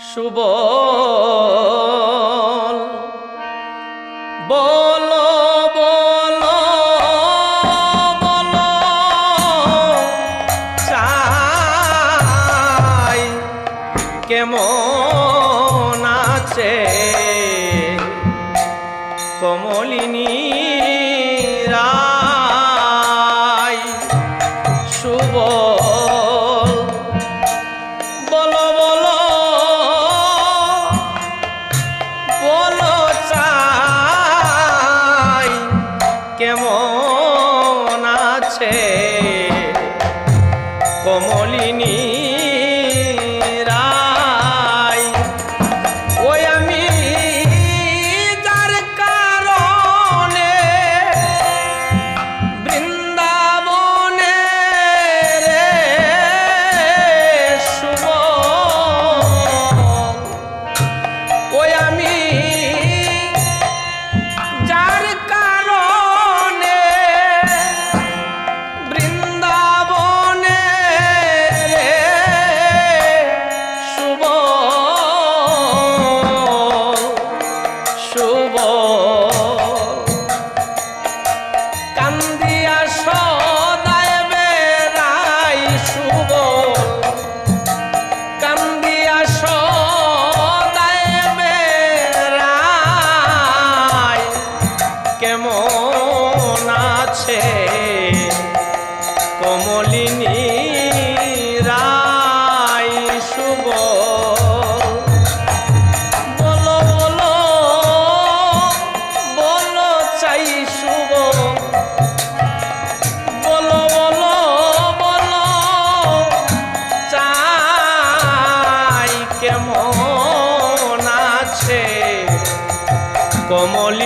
শুভ বল কেমন আছে? কমলিনী কমলে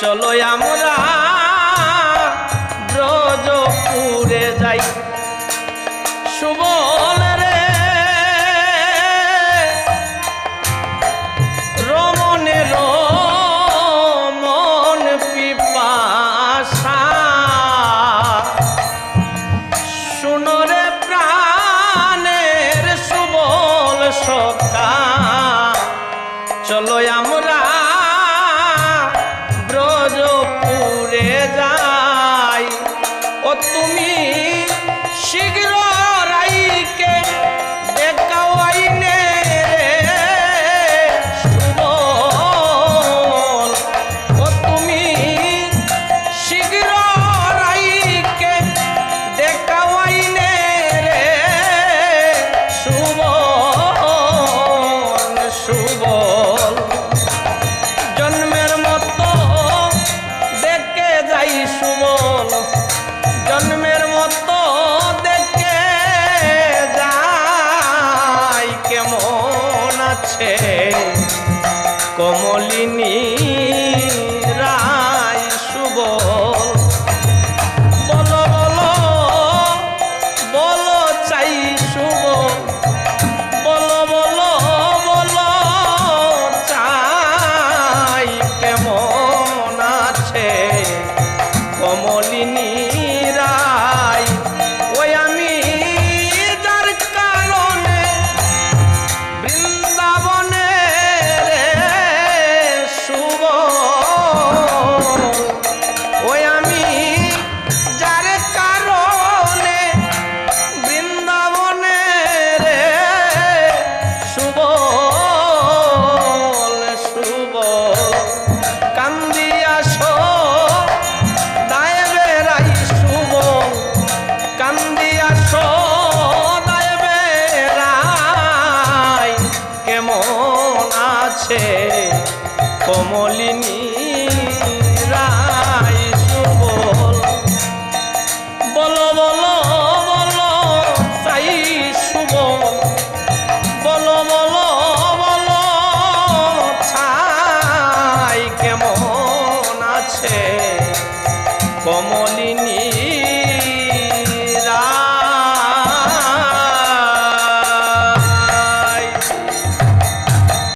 চলো আমরা তুমি শীঘ্র কমলিনী রায় শুভ আছে কমলিনী, রায় সুবল। বলো বলো বলো, সাই সুবল। বলো বলো বলো, ছাই কেমন আছে? কমল